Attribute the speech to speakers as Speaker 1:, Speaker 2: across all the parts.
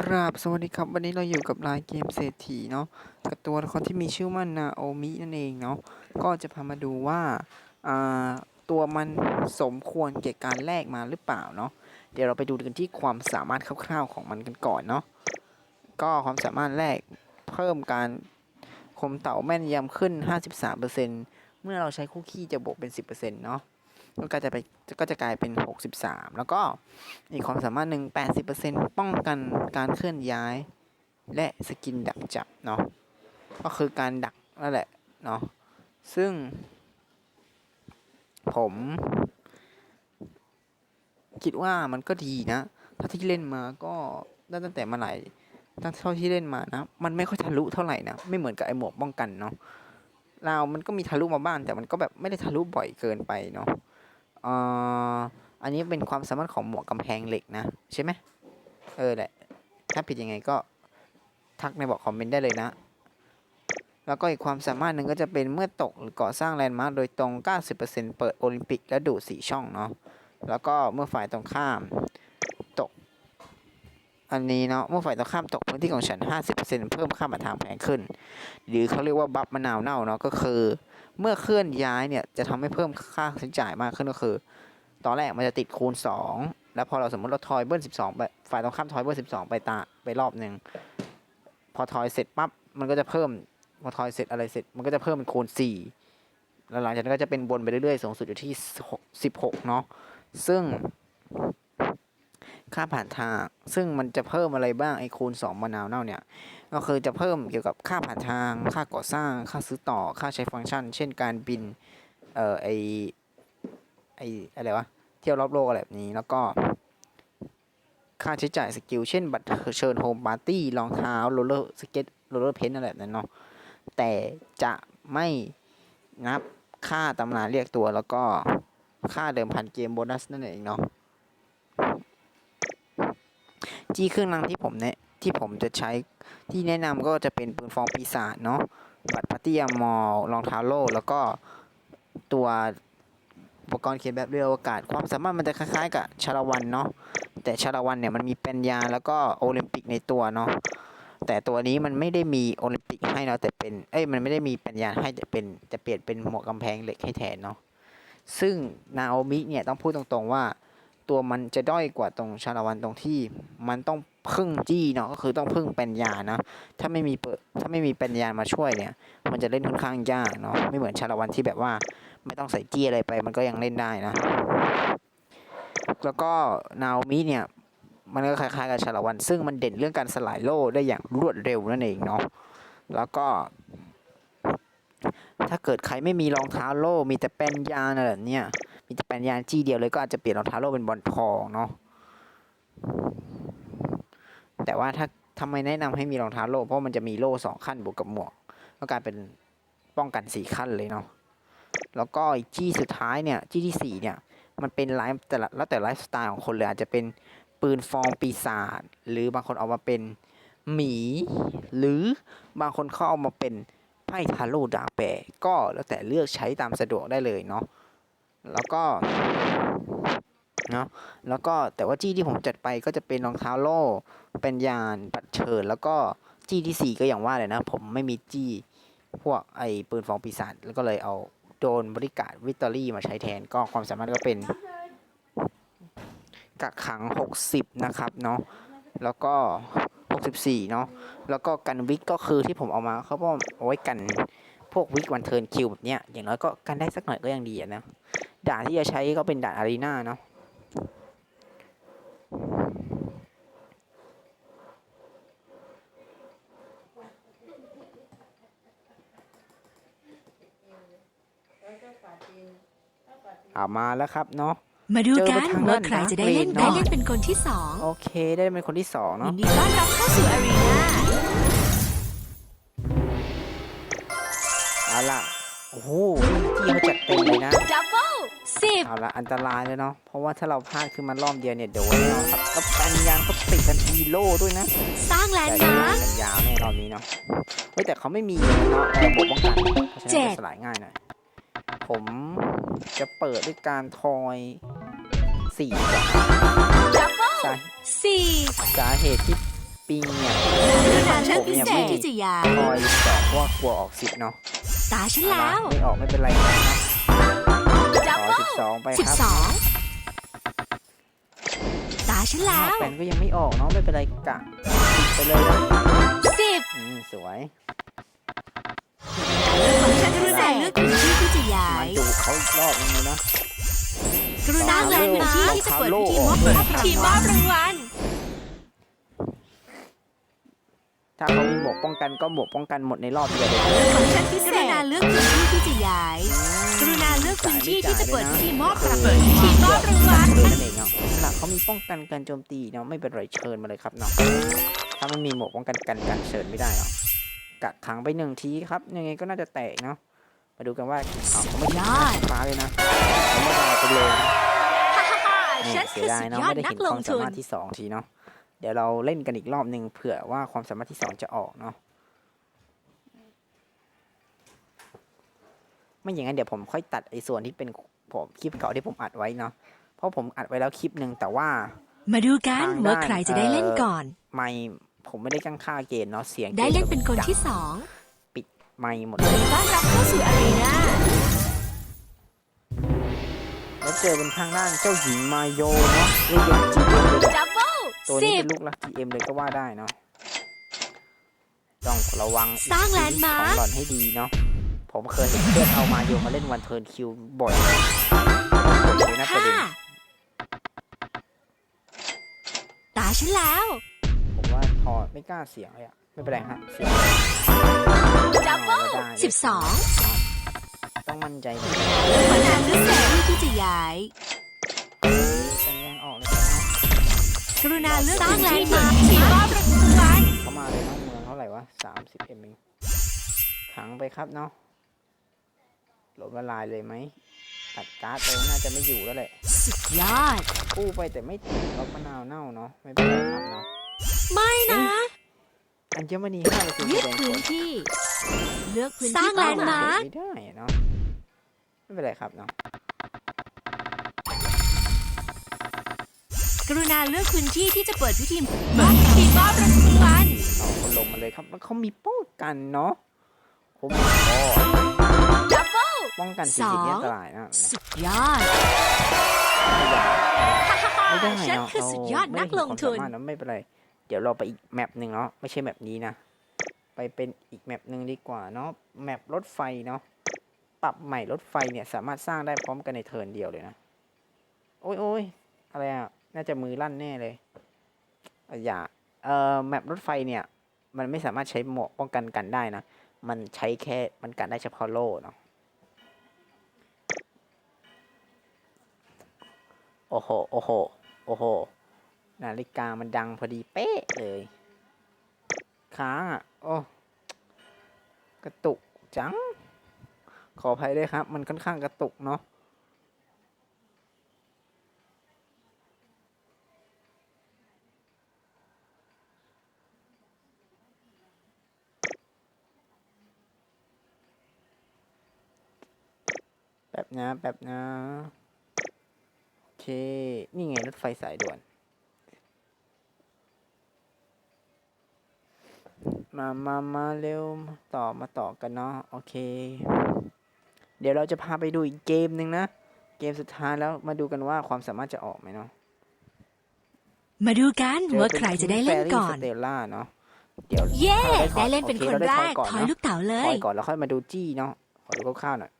Speaker 1: กราบสวัสดีครับ วันนี้เราอยู่กับรายเกมเศรษฐีเนาะกับตัวละครที่มีชื่อว่านาโอมินั่นเองเนาะก็จะพามาดูว่าอ่าตัวมันสมควรแก่การแลกมาหรือเปล่าเนาะเดี๋ยวเราไปดูกันที่ความสามารถคร่าวๆของมันกันก่อนเนาะก็ความสามารถแรกเพิ่มการคมเต่าแม่นยำขึ้น 53%เมื่อเราใช้คู่ขี้จะบวกเป็น 10%เนาะ ก็จะไปก็จะกลายเป็น 63 แล้วก็อีกความสามารถหนึ่ง80%ป้องกันการเคลื่อนย้าย และสกินดักจับเนาะก็คือการดักนั่นแหละเนาะซึ่ง ผม คิดว่ามันก็ดีนะถ้าที่เล่นมาก็ตั้งแต่มาหลายตั้งเท่าที่เล่นมานะ มันไม่ค่อยทะลุเท่าไหร่นะ ไม่เหมือนกับไอหมวกป้องกันเนาะเรามันก็มีทะลุมาบ้างแต่มันก็แบบไม่ได้ทะลุบ่อยเกินไปเนาะ อ่ออันนี้เป็นความสามารถของหมวกกำแพงเหล็กนะ ใช่ไหมเออแหละถ้าผิดยังไงก็ทักในบอกคอมเมนต์ได้เลยนะ แล้วก็อีกความสามารถหนึ่งก็จะเป็นเมื่อตกหรือก่อสร้างแลนด์มาร์คโดยตรง 90%เปิดโอลิมปิกและดูด4ช่องเนาะแล้วก็เมื่อฝ่ายตรงข้ามตก อันนี้เนาะเมื่อฝ่ายตรงข้ามตกพื้นที่ของฉัน 50%เพิ่มค่ามาทางแพงขึ้น หรือเขาเรียกว่าบัฟมะนาวเน่าเนาะก็คือ เมื่อเคลื่อนย้ายเนี่ยจะทำให้เพิ่มค่าใช้จ่ายมากขึ้นก็คือ ตอนแรกมันจะติดคูณ 2 แล้วพอเราสมมติเราทอยเบิ้ล12ไปฝ่ายตรงข้ามทอยเบิ้ล12 ไปตาไปรอบหนึ่งพอทอยเสร็จปั๊บมันก็จะเพิ่มพอทอยเสร็จอะไรเสร็จมันก็จะเพิ่มเป็นคูณ 4 แล้วหลังจากนั้นก็จะเป็นบนไปเรื่อยๆสูงสุดอยู่ที่ 16 เนาะซึ่ง ค่าผ่านทาง ซึ่งมันจะเพิ่มอะไรบ้างไอ้คูณ2มะนาวเน่าเนี่ย ก็คือจะเพิ่มเกี่ยวกับค่าผ่านทาง ค่าก่อสร้าง ค่าซื้อต่อ ค่าใช้ฟังก์ชัน เช่นการบิน เอ่อ ไอไออะไรวะ เที่ยวรอบโลกอะไรแบบนี้ แล้วก็ ค่าใช้จ่ายสกิล เช่น บัตรเชิญโฮมปาร์ตี้ รองเท้า โรลเลอร์สเก็ต โรลเลอร์เพนอะไรแบบนั้นเนาะ แต่จะไม่นับค่าตำนานเรียกตัว แล้วก็ค่าเดิมพันเกมโบนัสนั่นเองเนาะ จี้เครื่องรางที่ผมเนี่ยที่ผมจะใช้ที่แนะนำก็จะเป็นปืนฟองปีศาจเนาะบัตรปาร์ตี้มอลรองเท้าโล่แล้วก็ตัวอุปกรณ์เขียนแบบเรืออวกาศ ความสามารถมันจะคล้ายๆ กับชาละวันเนาะแต่ชาละวันเนี่ยมันมีปัญญาแล้วก็โอลิมปิกในตัวเนาะแต่ตัวนี้มันไม่ได้มีโอลิมปิกให้เราแต่เป็นเอ้ยมันไม่ได้มีปัญญาให้แต่เป็นจะเปลี่ยนเป็นหมวกกำแพงเหล็กให้แทนเนาะซึ่งนาโอมิเนี่ยต้องพูดตรงๆว่า ตัวมันจะด้อยกว่าตรงชาละวันตรงที่ มันต้องพึ่งจี้เนาะก็คือต้องพึ่งปัญญานะถ้าไม่มีเปิดถ้าไม่มีปัญญามาช่วยเนี่ย มันจะเล่นค่อนข้างยากเนาะไม่เหมือนชาละวันที่แบบว่า ไม่ต้องใส่จี้อะไรไป มันก็ยังเล่นได้นะ แล้วก็นาโอมิเนี่ยมันก็คล้ายๆกับชาละวัน ซึ่งมันเด่นเรื่องการสลายโล่ได้อย่างรวดเร็วนั่นเองเนาะแล้วก็ ถ้าเกิดใครไม่มีรองเท้าโล่ มีแต่แป้นยางอะไรแบบเนี้ยมีแต่แป้นยางจี้เดียวเลยก็อาจจะเปลี่ยนรองเท้าโล่เป็นบอลทองเนาะ แต่ว่าถ้าทำไมแนะนำให้มีรองเท้าโล่ เพราะมันจะมีโล่สองขั้นบวกกับหมวก ก็กลายเป็นป้องกันสี่ขั้นเลยเนาะ แล้วก็อีกจี้สุดท้ายเนี่ย จี้ที่สี่เนี่ย มันเป็นไลฟ์แต่ละแล้วแต่ไลฟ์สไตล์ของคนเลยอาจจะเป็นปืนฟองปีศาจหรือบางคนเอามาเป็นหมี หรือบางคนเขาเอามาเป็น ไพ่ทาโร่ดาบแปรก็แล้วแต่เลือกใช้ตามสะดวกได้เลยเนาะแล้วก็เนาะแล้วก็แต่ว่าจี้ที่ผมจัดไปก็จะเป็นรองเท้าโล่เป็นยานปัดเชิญแล้วก็จี้ที่สี่ก็อย่างว่าเลยนะ ผมไม่มีจี้พวกไอ้ปืนฟองปีศาจแล้วก็เลยเอาโดนบริการวิตอรี่มาใช้แทนก็ความสามารถก็เป็น กักขัง 60 นะครับเนาะแล้วก็ 64 เนาะ แล้วก็กันวิกก็คือที่ผมเอามาเขาบอกเอาไว้กันพวกวิกวันเทิร์นคิวแบบเนี้ย อย่างน้อยก็กันได้สักหน่อยก็ยังดีนะ ด่านที่จะใช้ก็เป็นด่านอารีนาเนาะเอามาแล้วครับเนาะ
Speaker 2: มาดู
Speaker 1: เจอ
Speaker 2: กั
Speaker 1: ไป
Speaker 2: น
Speaker 1: ทาง
Speaker 2: ว่า
Speaker 1: ด้าน
Speaker 2: ใครจะได้
Speaker 1: Dark
Speaker 2: เล่น
Speaker 1: Lane
Speaker 2: ได้
Speaker 1: เนอะ
Speaker 2: เล่นเป็นคนที่สอง
Speaker 1: โอเค ได้เป็นคนที่สอง
Speaker 2: ยิ
Speaker 1: เนาะ
Speaker 2: นดีต้อนรับเข้าสู่อารีนา
Speaker 1: เอาล่ะ โอ้โหที่เขาจัดเต็มเลยนะ
Speaker 2: ดับเบิลสิบ
Speaker 1: เอาละอันตรายเลยเนาะ เพราะว่าถ้าเราพลาดขึ้นมารอบเดียวเนี่ยโดนแน่นอนครับแล้วปัญญาเขาติดทันทีโล่ด้วยนะ
Speaker 2: สร้างแลน
Speaker 1: แต่
Speaker 2: ด์
Speaker 1: เดี๋ยว
Speaker 2: มาร์ค
Speaker 1: กันยาวแน่รอบนี้เนาะเฮ้ยแต่เขาไม่มีเนาะระบบป้องกันเพราะฉะนั้น
Speaker 2: เจ็ด
Speaker 1: จะสลายง่ายหน่อยผมจะเปิดด้วยการทอย สี่ก่อน
Speaker 2: ดับเบิล
Speaker 1: สา
Speaker 2: สี่
Speaker 1: สาเหตุที่ปิงเนี่ย
Speaker 2: กรุณา
Speaker 1: ผ
Speaker 2: เลือก
Speaker 1: ม
Speaker 2: พิ
Speaker 1: เนี่ย
Speaker 2: เศ
Speaker 1: ไม่
Speaker 2: ษที่จะย้าย
Speaker 1: คอยสอบเพราะว่ากลัวออกสิบเนาะ
Speaker 2: ตาฉัน
Speaker 1: เอา
Speaker 2: แล้
Speaker 1: ละ
Speaker 2: ว
Speaker 1: ไม่ออกไม่เป็นไรครับเนาะขอสิบสองไป
Speaker 2: สิบ
Speaker 1: ครับ
Speaker 2: สองตาฉันแล้ว
Speaker 1: แปนก็ยังไม่ออกเนาะไม่เป็นไรกะสิบไปเลยนะ
Speaker 2: สิบ
Speaker 1: อืมสวย
Speaker 2: ของฉันกรุณาเลือกพื้นที่ที่จะย้ามา
Speaker 1: ยดูเขาอีกรอบนึงเลยนะ
Speaker 2: กรุณาเลือกพื้นที่ที่จะเปิดพิธีมอบพิธีมอบรางวัล
Speaker 1: ถ้าเขามีหมวกป้องกันก็หมวกป้องกันหมดในรอบเดียวเลย
Speaker 2: ของฉันคือกรุณาเลือกพื้นที่ที่จะย้าย กรุณาเลือกพื้นที่ที่จะเปิดพิธีมอบรางวัลพิธีมอบรางวัล
Speaker 1: เชิญนั่นเองเนาะหลักเขามีป้องกันการโจมตีเนาะไม่เป็นไรเชิญมาเลยครับเนาะถ้าไม่มีหมวกป้องกันกันกันเชิญไม่ได้เนาะกักขังไปหนึ่งทีครับยังไงก็น่าจะแตกเนาะ มาดูกันว่าเอาเขาไม่
Speaker 2: ยอด
Speaker 1: ฟ้าเลยนะเขาไม่ได้ไปเลยนะนี่
Speaker 2: ฉัน
Speaker 1: เสี
Speaker 2: คื
Speaker 1: ย
Speaker 2: อ
Speaker 1: ดาย
Speaker 2: สุด
Speaker 1: เนาะ
Speaker 2: ยอด
Speaker 1: ไม่ได้
Speaker 2: นั
Speaker 1: เห็
Speaker 2: ก
Speaker 1: น
Speaker 2: ล
Speaker 1: ค
Speaker 2: ง
Speaker 1: วามสา
Speaker 2: ทุน
Speaker 1: มารถที่สองทีเนาะเดี๋ยวเราเล่นกันอีกรอบหนึ่งเผื่อว่าความสามารถที่สองจะออกเนาะไม่อย่างนั้นเดี๋ยวผมค่อยตัดไอ้ส่วนที่เป็นผมคลิปเก่าที่ผมอัดไว้เนาะเพราะผมอัดไว้แล้วคลิปหนึ่งแต่ว่า
Speaker 2: มาดูกัน
Speaker 1: ทางด้าน
Speaker 2: ว่าใครจะได้เล่นก่อน
Speaker 1: ไม่ผมไม่ได้ตั้งค่าเกณฑ์เนาะเสียง
Speaker 2: ได้เล่นเป็นคนที่สอง
Speaker 1: ไม่หมดเลย
Speaker 2: ต้อนรับเข้าสู่อา
Speaker 1: เจอเป็นทางด้านเจ้าหญิงมาโยเนาะลูกยังจีเอ็มเลย
Speaker 2: ดับเบิล
Speaker 1: ตัว
Speaker 2: สิ
Speaker 1: นี้
Speaker 2: บ
Speaker 1: เป็นลูกรักจีเอ็มเลยก็ว่าได้เนาะต้องระวัง
Speaker 2: สร้างแลนด์
Speaker 1: ชีวิต
Speaker 2: มา
Speaker 1: ข
Speaker 2: ร์
Speaker 1: อง
Speaker 2: ค
Speaker 1: หล่อนให้ดีเนาะผมเคยเห็นเพื่อนเอามาโยมาเล่นวันเทิร์นคิวบ่อยเลยนะประ
Speaker 2: ห้า
Speaker 1: เด็น
Speaker 2: ตาฉันแล้ว
Speaker 1: ผมว่าพอไม่กล้าเสียงเลยอะไม่เป็นไรฮะเสียง
Speaker 2: ดับเบิล
Speaker 1: ได้
Speaker 2: สิบสอง
Speaker 1: ต้องมั่นใจ
Speaker 2: ย้าย
Speaker 1: สัญญาณออกเลยครับเนาะ
Speaker 2: กรุณาเลือกสร้างแลนด์มาร์คที่มอบรางวัล
Speaker 1: เข้ามาเลยเนาะเมืองเท่าไหร่วะสามสิบเอ็มเองขังไปครับเนาะหลบละลายเลยไหมตัดการ์ดไปน่าจะไม่อยู่แล้วแหละ
Speaker 2: สุดยอด
Speaker 1: กู้ไปแต่ไม่ติดล็อกมะนาวเน่าเนาะไม่เป็นไรครับเนาะ
Speaker 2: ไม่นะ
Speaker 1: อัญมณีห้าเปอร์เซ็นต์
Speaker 2: ยึด
Speaker 1: แดง
Speaker 2: พื้
Speaker 1: ผ
Speaker 2: น
Speaker 1: ล
Speaker 2: ที่ เลือกพื้นที่สร้างแลนด์มาร์ค
Speaker 1: ไม่ได้อะเนาะไม่เป็นไรครับเนาะ
Speaker 2: กรุณาเลือกพื้นที่ที่จะเปิดพิธีมอบพิธีมอบรางวัล
Speaker 1: เอาคนลงมาเลยครับแล้วเขามีป้องกันเนาะโอ้โห
Speaker 2: ดับเบิล
Speaker 1: ป้องกัน
Speaker 2: ส
Speaker 1: สี่
Speaker 2: อง
Speaker 1: สิบเนี่ยอันตรายนะ
Speaker 2: สุดยอด
Speaker 1: ไม่ได้
Speaker 2: ฉัน
Speaker 1: เนาะ
Speaker 2: คือสุดยอดนักลงทุน
Speaker 1: เราไม่ได้เห็นความสามารถนะไม่เป็นไร เดี๋ยวเราไปอีกแมปหนึ่งเนาะไม่ใช่แมปนี้นะไปเป็นอีกแมปหนึ่งดีกว่าเนาะแมปรถไฟเนาะปรับใหม่รถไฟเนี่ยสามารถสร้างได้พร้อมกันในเทิร์นเดียวเลยนะ โอ้ยโอ้ยอะไรอะ น่าจะมือลั่นแน่เลยอะอย่าเอ่อแมปรถไฟเนี่ย มันไม่สามารถใช้หมวกป้องกันกันได้นะ มันใช้แค่มันกันได้เฉพาะโล่เนาะโอ้โห โอ้โห โอ้โห นาฬิกามันดังพอดีเป๊ะเลย ค้างอะ โอ้ กระตุกจัง ขออภัยด้วยครับ มันค่อนข้างกระตุกเนาะ แบบนะแบบนะโอเค นี่ไงรถไฟสายด่วน มามามาเร็วมาต่อมาต่อกันเนาะโอเค เดี๋ยวเราจะพาไปดูอีกเกมหนึ่งนะ เกมสุดท้ายแล้วมาดูกันว่าความสามารถจะออกไหมเนาะ
Speaker 2: มาดูกัน
Speaker 1: เจอ
Speaker 2: ว่า
Speaker 1: ป็
Speaker 2: ใครจะได้เล่นก่อน
Speaker 1: สเตลล่าเนาะเดี๋ยว
Speaker 2: เย้
Speaker 1: ถ้ารา
Speaker 2: ได้เล่นเป็น
Speaker 1: โอ
Speaker 2: คน
Speaker 1: รา
Speaker 2: แร
Speaker 1: ได้
Speaker 2: ก
Speaker 1: ก่อน
Speaker 2: ถอย
Speaker 1: เนาะ
Speaker 2: ลูกเต๋าเล
Speaker 1: ถอยยก่อนแล้วค่อยมาดูจี้เนาะขอดูคร่าวๆหน่อยโอเคค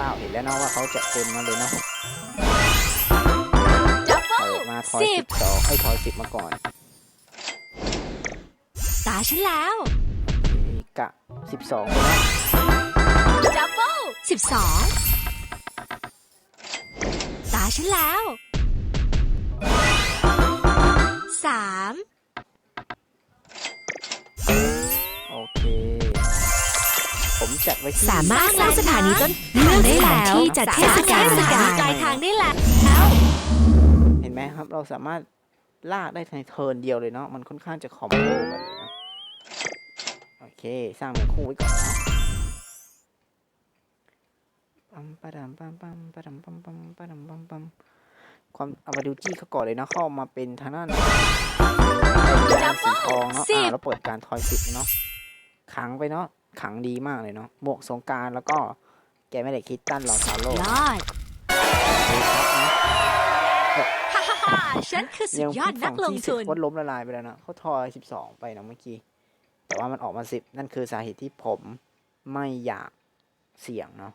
Speaker 1: ร่าวๆเห็นแล้วเนาะว่าเขาจะเต็มมาเลยเนาะ
Speaker 2: ดับเบิ
Speaker 1: เปิ
Speaker 2: ล
Speaker 1: ดมาทอย
Speaker 2: สิ
Speaker 1: สิ
Speaker 2: บ
Speaker 1: บสองไอ้ยทอยสิบมาก่อน
Speaker 2: ตาฉันแล้ว
Speaker 1: โอเคกะสิบสองไปเนาะ
Speaker 2: ดับเบิลสิบสองตาฉันแล้วสาม
Speaker 1: จัดไว้ที่
Speaker 2: สามารถสร้างสถานีต้นเลือกได้แล้วที่จัดเทศกาลสถานีปลายทางได้แล้ว
Speaker 1: เห็นไหมครับ เราสามารถลากได้ในเทิร์นเดียวเลยเนาะมันค่อนข้างจะคอมโบกันเลยเนาะโอเค สร้างเป็นคู่ไว้ก่อนเนาะปั๊มปะดัมปั๊มปั๊มปะดัมปั๊มปั๊มปะดัมปั๊มปั๊มความเอามาดูจี้เขาก่อนเลยเนาะเข้ามาเป็นทางด้านเป็นสีทองเนาะ
Speaker 2: บ
Speaker 1: แล้วเปิดการทอยสิบเนาะขังไปเนาะ ขังดีมากเลยเนาะหมวกสงกรารแล้วก็แกไม่ได้คิดตั้นรองเท้าโลก
Speaker 2: ยอดฮ่าฮ่าฮ่าฉันคือสุดยอดนักลงทุน
Speaker 1: วัดล้มละลายไปแล้วนะเขาทอยสิบสองไปนะเมื่อกี้ แต่ว่ามันออกมาสิบนั่นคือสาเหตุที่ผมไม่อยากเสี่ยงเนาะ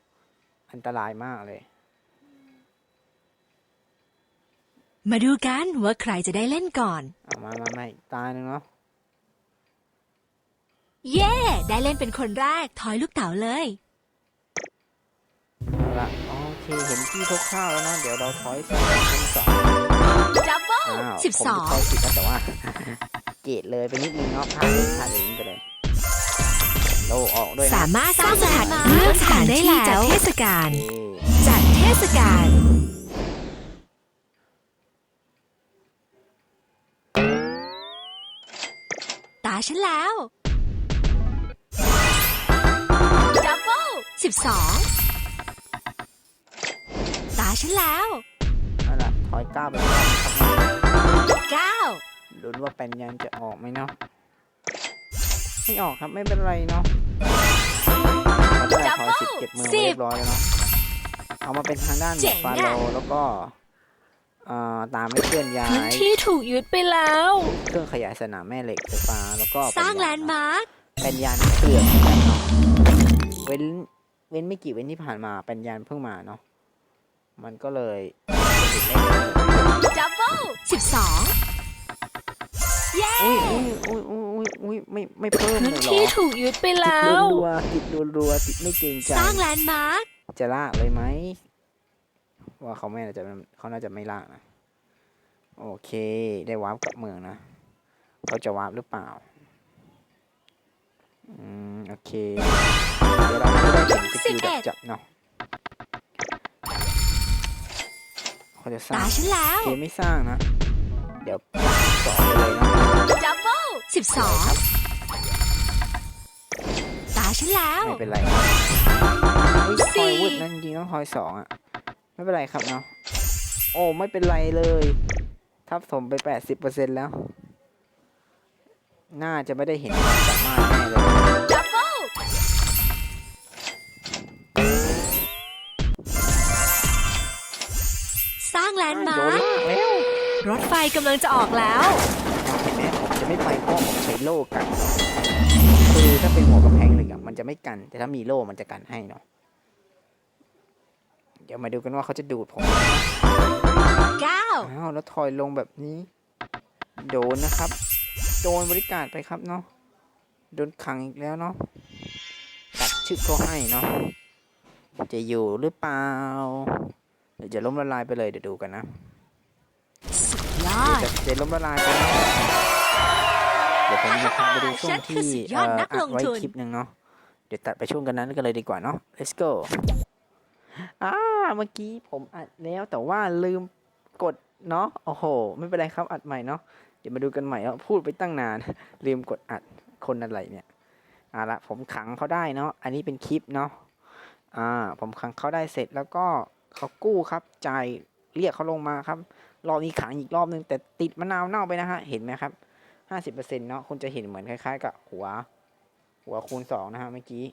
Speaker 1: อันตรายมากเลย
Speaker 2: มาดูกันว่าใครจะได้เล่นก่อน
Speaker 1: เอามามามาอีกตาหนึ่งเนาะ
Speaker 2: เย้ ได้เล่นเป็นคนแรก ทอยลูกเต๋าเลย
Speaker 1: เอาละโอเคเห็นที่คร่าวๆแล้วเนาะเดี๋ยวเราทอยสองเป็นสอง
Speaker 2: ดับเบิล
Speaker 1: อ้าว
Speaker 2: สิบสอง
Speaker 1: ผมจะทอยสิบแล้วแต่ว่า เกตเลยไปนิดนึงเนาะพลาดเลยพลาดเลยไปเลยโลออกด้วยนะ
Speaker 2: สามารถสร้างสถานเลือกสถานที่จัดเทศกาล
Speaker 1: โอเค
Speaker 2: จัดเทศกาล ตาฉันแล้ว 12 ตาฉันแล้ว
Speaker 1: เอาล่ะถอยก้าวไป
Speaker 2: ก้าน
Speaker 1: ลุ้นว่าแปนยันจะออกไหมเนาะไม่ออกครับไม่เป็นไรเนาะเราได้ถอยสิบเก็บมือเรียบร้อยแล้วเนาะเอามาเป็นทางด้านหมวกฟาโลแล้วก็เอ่อตามให้เคลื่อนย้าย
Speaker 2: ที่ถูกยึดไปแล้ว
Speaker 1: เครื่องขยายสนามแม่เหล็กไฟฟ้าแล้วก็
Speaker 2: สร้างแลนด์มาร์ค
Speaker 1: เป็นยานเคลื่อนเว้น เว้นไม่กี่เว้นที่ผ่านมาเป็นยานเพิ่งมาเนาะมันก็เลยเป็นเด็กเล็กเลย
Speaker 2: ดับเบิลสิบสองเย้
Speaker 1: อุ้ยอุ้ยอุ้ยอุ้ยอุ้ยอุ้ยไม่ไม่เพิ่มเล
Speaker 2: พื้น
Speaker 1: ยเหรอ
Speaker 2: ที่ถูกยึดไป
Speaker 1: ติด
Speaker 2: แล้ว
Speaker 1: รัวๆติดรัวๆติดไม่เกรงใจ
Speaker 2: สร้างแลนด์มาร์ค
Speaker 1: จะลากเลยไหมว่าเขาไม่น่าจะเขาน่าจะไม่ลากนะโอเค ได้วาร์ปกลับเมืองนะเขาจะวาร์ปหรือเปล่า อืม โอเค เดี๋ยวเราจะได้เห็นสกิลแบบจับเนาะเขาจะสร้า
Speaker 2: ตางฉันแล้
Speaker 1: โอ
Speaker 2: ว
Speaker 1: เคไม่สร้างนะ เดี๋ยวสองไปเลยเนาะ
Speaker 2: ดับเบิลสิบสองตาฉันแล้ว
Speaker 1: ไม่เป็นไรครับเฮ้ย
Speaker 2: สี่
Speaker 1: ทอยวุดนั่นจริงๆต้องทอยสองอะ ไม่เป็นไรครับเนาะ โอ้ไม่เป็นไรเลย ทับถมไปแปดสิบเปอร์เซ็นแล้ว น่าจะไม่ได้เห็นความสามารถ
Speaker 2: รถไฟกำลังจะออกแล้ว
Speaker 1: เห็นไหมผมจะไม่ไปเพราะผมใช้โล่กัน คือถ้าเป็นหัวกระแพงเหล็กอะมันจะไม่กัน แต่ถ้ามีโล่มันจะกันให้เนาะ เดี๋ยวมาดูกันว่าเขาจะดูดผม
Speaker 2: เก้า
Speaker 1: อ้าวแล้วถอยลงแบบนี้ โดนนะครับ โดนบริการไปครับเนาะโดนขังอีกแล้วเนาะตัดชึกเขาให้เนาะจะอยู่หรือเปล่าเดี๋ยวจะล้มละลายไปเลยเดี๋ยวดูกันนะ
Speaker 2: ยอ
Speaker 1: เดี๋ยว
Speaker 2: ด
Speaker 1: จะจะล้มละลายไปเนาะเดี๋ยวผมจะพาไปดูช่ว
Speaker 2: ฉั
Speaker 1: ง
Speaker 2: นคือ
Speaker 1: ที่
Speaker 2: สุดย
Speaker 1: เอ่
Speaker 2: อด
Speaker 1: อ
Speaker 2: นัก
Speaker 1: อั
Speaker 2: ล
Speaker 1: ด
Speaker 2: ง
Speaker 1: ไว้
Speaker 2: ทุน
Speaker 1: คลิปหนึ่งเนาะ เดี๋ยวตัดไปช่วงกันนั้นกันเลยดีกว่าเนาะ let's go อ่าเมื่อกี้ผมอัดแล้วแต่ว่าลืมกดเนาะ โอ้โห ไม่เป็นไรครับอัดใหม่เนาะ เดี๋ยวมาดูกันใหม่เนาะพูดไปตั้งนาน ลืมกดอัดคนอะไรเนี่ยเอาละผมขังเขาได้เนาะ อันนี้เป็นคลิปเนาะ อ่า ผมขังเขาได้เสร็จแล้วก็เขากู้ครับจ่ายเรียกเขาลงมาครับ รอบนี้ขังอีกรอบนึงแต่ติดมะนาวเน่าไปนะฮะ เห็นไหมครับห้าสิบเปอร์เซ็นต์เนาะคุณจะเห็นเหมือนคล้าย ๆ กับหัว หัวคูณสองนะฮะเมื่อกี้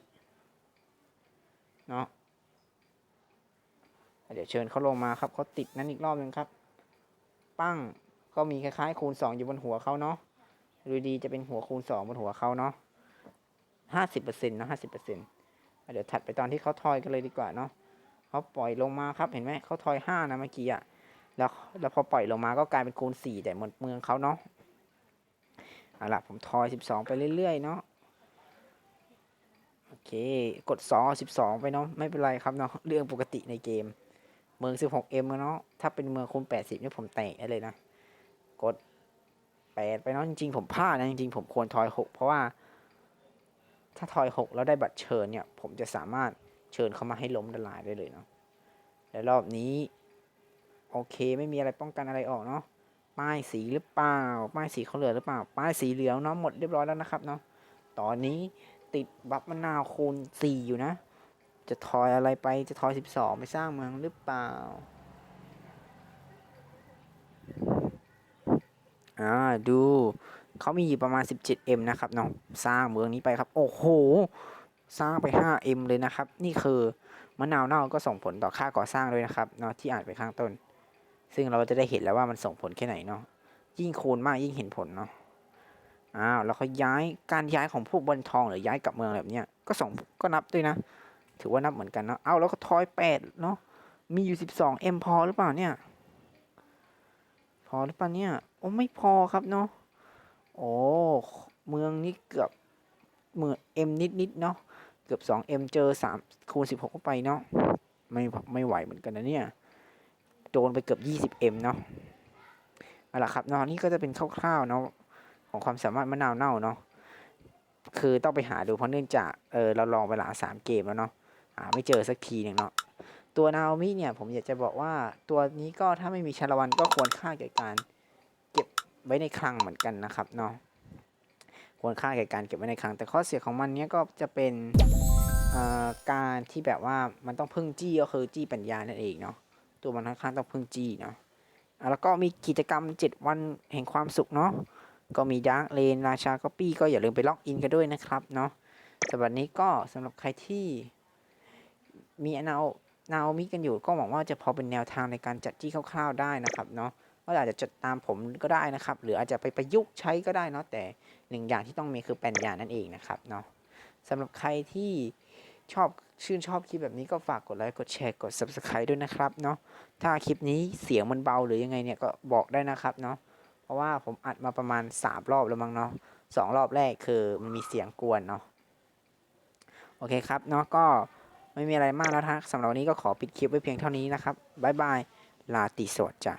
Speaker 1: เนาะเดี๋ยวเชิญเขาลงมาครับเขาติดนั้นอีกรอบนึงครับ ปั้งก็มีคล้ายๆ คูณสองอยู่บนหัวเขาเนาะดูดีจะเป็นหัวคูณสองบนหัวเขาเนาะห้าสิบเปอร์เซ็นต์เนาะห้าสิบเปอร์เซ็นต์เดี๋ยวถัดไปตอนที่เขาทอยกันเลยดีกว่าเนาะเขาปล่อยลงมาครับเห็นไหมเขาทอยห้านะเมื่อกี้อะ แล้วแล้วพอปล่อยลงมาก็กลายเป็นคูณสี่แต่หมดเมืองเขาเนาะเอาล่ะผมทอยสิบสองไปเรื่อยๆเนาะโอเคกดสองสิบสองไปเนาะไม่เป็นไรครับเนาะเรื่องปกติในเกม เมืองสิบหกเอ็มเนาะถ้าเป็นเมืองคูณแปดสิบเนี่ยผมแตะได้เลยนะ กดแปดไปเนาะจริงๆผมพลาดนะจริงๆผมควรทอยหกเพราะว่า ถ้าทอยหกแล้วได้บัตรเชิญเนี่ย ผมจะสามารถเชิญเขามาให้ล้มละลายได้เลยเนาะแล้วรอบนี้ โอเค ไม่มีอะไรป้องกันอะไรออกเนาะป้ายสีหรือเปล่า ป้ายสีเขาเหลือหรือเปล่า ป้ายสีเหลืองเนาะหมดเรียบร้อยแล้วนะครับเนาะตอนนี้ติดบัฟมะนาวคูณสีอยู่นะ จะทอยอะไรไปจะทอยสิบสองไปสร้างเมืองหรือเปล่าอ่าดูเขามีอยู่ประมาณ 17M นะครับเนาะสร้างเมืองนี้ไปครับ โอ้โห สร้างไป 5M เลยนะครับ นี่คือมะนาวเน่าก็ส่งผลต่อค่าก่อสร้างด้วยนะครับเนาะที่อ่านไปข้างต้น ซึ่งเราจะได้เห็นแล้วว่ามันส่งผลแค่ไหนเนาะยิ่งคูณมากยิ่งเห็นผลเนาะอ้าวแล้วเขาย้ายการย้ายของพวกบอลทองหรือย้ายกลับเมืองแบบเนี้ยก็ส่งก็นับด้วยนะ ถือว่านับเหมือนกันเนาะเอาแล้วก็ทอยแปดเนาะมีอยู่ 12M พอหรือเปล่าเนี่ยพอหรือเปล่าเนี่ยโอ้ไม่พอครับเนาะโอ้เมืองนี้เกือบเมืองเอ็มนิดนิดเนาะเกือบสองเอ็มเจอสามคูณสิบหกเข้าไปเนาะไม่ไม่ไหวเหมือนกันนะเนี่ย โดนไปเกือบยี่สิบเอ็มเนาะเอาล่ะครับเนาะนี่ก็จะเป็นคร่าวๆเนาะของความสามารถมะนาวเน่าเนาะคือต้องไปหาดูเพราะเนื่องจากเออเราลองไปหลาสามเกมแล้วเนาะหาไม่เจอสักทีหนึ่งเนาะตัวนาโอมิเนี่ยผมอยากจะบอกว่าตัวนี้ก็ถ้าไม่มีชาละวันก็ควรค่าแก่การเก็บไว้ในคลังเหมือนกันนะครับเนาะควรค่าแก่การเก็บไว้ในคลัง แต่ข้อเสียของมันเนี้ยก็จะเป็นเอ่อการที่แบบว่ามันต้องพึ่งจี้ก็คือจี้ปัญญานั่นเองเนาะ ตัวมันค่อนข้างต้องพึ่งจีเนาะแล้วก็มีกิจกรรม 7 วันแห่งความสุขเนาะก็มีดาร์กเลนราชาก็ปี้ก็อย่าลืมไปล็อกอินกันด้วยนะครับเนาะสำหรับนี้ก็สำหรับใครที่มีอนาวนาโอมิกันอยู่ก็หวังว่าจะพอเป็นแนวทางในการจัดจี้คร่าวๆได้นะครับเนาะก็อาจจะจัดตามผมก็ได้นะครับ หรืออาจจะไปประยุกต์ใช้ก็ได้เนาะแต่หนึ่งอย่างที่ต้องมีคือปัญญานั่นเองนะครับเนาะสำหรับใครที่ ชอบชื่นชอบคลิปแบบนี้ก็ฝากกดไลค์กดแชร์กด subscribe ด้วยนะครับเนาะถ้าคลิปนี้เสียงมันเบาหรือยังไงเนี่ยก็บอกได้นะครับเนาะเพราะว่าผมอัดมาประมาณ 3 รอบแล้วมั้งเนาะสองรอบแรกคือมันมีเสียงกวนเนาะโอเคครับเนาะก็ไม่มีอะไรมากแล้วนะสำหรับวันนี้ก็ขอปิดคลิปไว้เพียงเท่านี้นะครับบ๊ายบายลาติสวัสดิ์จ้ะ